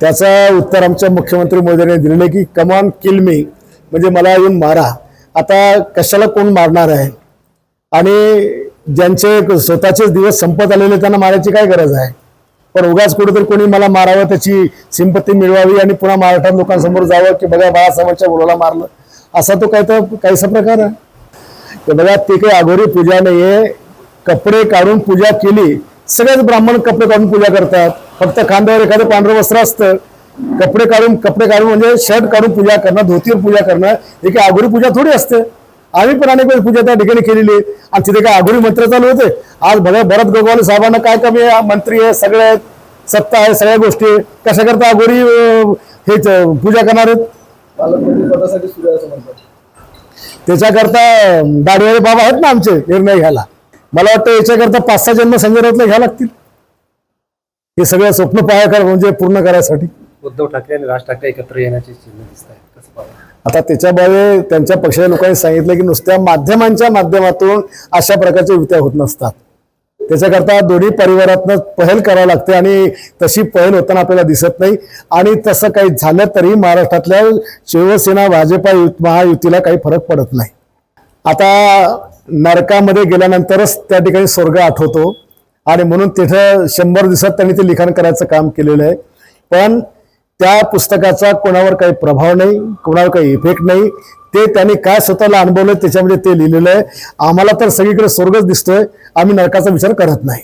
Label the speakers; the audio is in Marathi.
Speaker 1: त्याचं उत्तर आमच्या मुख्यमंत्री मोदींनी दिलेलं आहे की कमान किल मी म्हणजे मला येऊन मारा. आता कशाला कोण मारणार आहे? आणि ज्यांचे स्वतःचेच दिवस संपत आलेले त्यांना मारायची काय गरज आहे? पण उगाच कुठेतरी कोणी मला मारावं त्याची सिंपत्ती मिळवावी आणि पुन्हा महाराष्ट्रात लोकांसमोर जावं की बघा बाळासाहेबांच्या मुलाला मारलं. असा तो काय तर काहीसा प्रकार आहे. तर बघा ते काही अघोरी पूजा नाही आहे कपडे काढून पूजा केली सगळेच ब्राह्मण कपडे काढून पूजा करतात. फक्त खांद्यावर एखादं पांढरं वस्त्र असतं कपडे काढून कपडे काढून म्हणजे शर्ट काढून पूजा करणं धोतीवर पूजा करणं हे काही अघोरी पूजा थोडी असते. आम्ही पण अनेक वेळेस पूजा त्या ठिकाणी केलेली आहे. आणि तिथे काय अघोरी मंत्र चालू होते. आज बघा भरत गोगवाल साहेबांना काय कमी आहे? मंत्री आहे सगळे आहेत सत्ता आहे सगळ्या गोष्टी आहे. कशा करता हेच अं, पूजा करणार आहेत? त्याच्याकरता दाढीवाले बाबा आहेत ना आमचे निर्णय घ्यायला. मला वाटतं याच्याकरता पाच सहा जन्म संजय राऊतला घ्यावं लागतील. हे सगळं स्वप्न पाया कर म्हणजे पूर्ण करायसाठी.
Speaker 2: उद्धव ठाकरे आणि राज ठाकरे एकत्र येण्याची चिन्ह दिसत आहेत. कसं पाहता
Speaker 1: आता त्याच्यामुळे त्यांच्या पक्षाच्या लोकांनी सांगितलं की नुसत्या माध्यमांच्या माध्यमातून अशा प्रकारच्या युत्या होत नसतात. त्याच्याकरता दोन्ही परिवारातनं पहल करावी लागते आणि तशी पहल होताना आपल्याला दिसत नाही. आणि तसं काही झालं तरी महाराष्ट्रातल्या शिवसेना भाजपा युत महायुतीला काही फरक पडत नाही. आता नरकामध्ये गेल्यानंतरच त्या ठिकाणी स्वर्ग आठवतो. आणि म्हणून तिथं शंभर दिवसात त्यांनी ते लिखाण करायचं काम केलेलं आहे. पण त्या पुस्तकाचा कोणावर काही प्रभाव नाही कोणावर काही इफेक्ट नाही. ते त्यांनी काय स्वतःला अनुभवलं त्याच्यामध्ये ते लिहिलेलं आहे. आम्हाला तर सगळीकडे स्वर्गच दिसतोय. आम्ही नरकाचा विचार करत नाही.